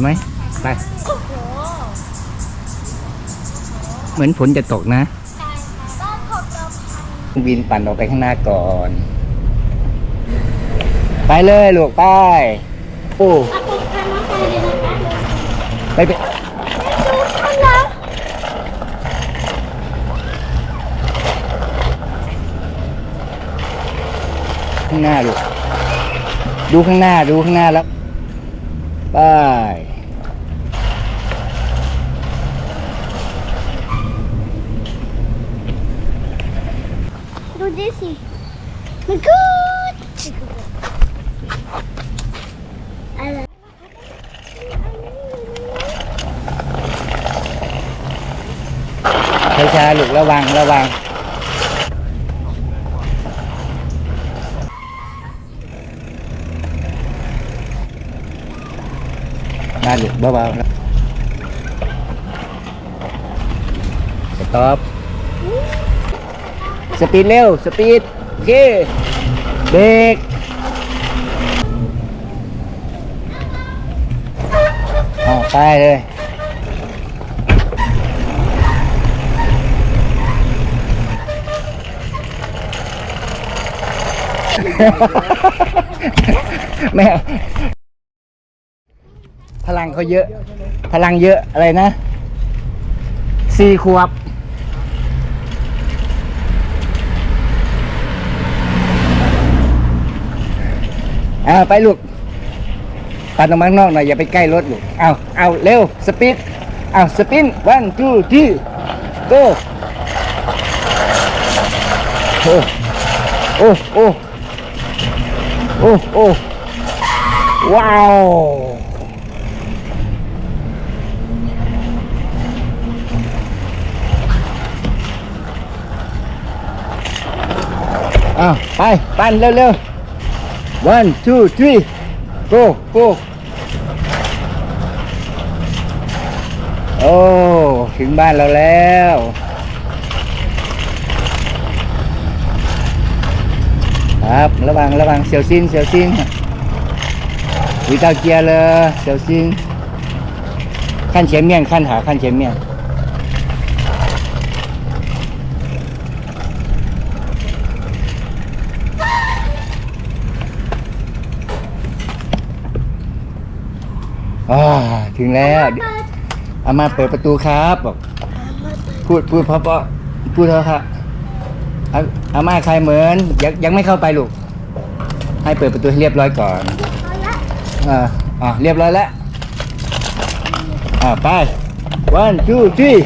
ไหมไป เหมือนฝนจะตกนะบินปั่นออกไปข้างหน้าก่อน ไปเลยลูกไปโอ้าตุกพันน้องไปเลยไปไปดูพันแล้วข้างหน้าลูกดูข้างหน้าดูข้างหน้าแล้ว ไปดูดิสิมันกูจิกอะไรช้าๆลูกระ วังระวังมาลูกเบาๆนะสต็อปสปีดเร็ว สปีด โอเค เบรกเอาไปเลยแม่ พลังเขาเยอะ พลังเยอะอะไรนะสี่ขวบเอาไปลูกปัดออกมาข้างนอกหน่อยอย่าไปใกล้รถลูกเอาเอาเร็วสปีดเอาสปิน one two three go โอโอ้โอ้โอ้โอ้ว้าว อ้าวไป ปั้นเร็วๆ one two three go go โอ้ ถึงบ้านเราแล้วครับระวังระวังเสียวซินเสียวซินวิตาเกียร์เลยเสียวซินขั้นเฉียนเมียนขั้นหาขั้นเฉียนเมียน อ่าถึงแล้วเดี๋ยวเอามาเปิดประตูครับบอกพูดพูดเพราะเพราะพูดเถอะครับเอาอาม่าใครเหมือนยังยังไม่เข้าไปลูก ให้เปิดประตูให้เรียบร้อยก่อนเอาละอ่าอ่าเรียบร้อยแล้วอ่าไป one two three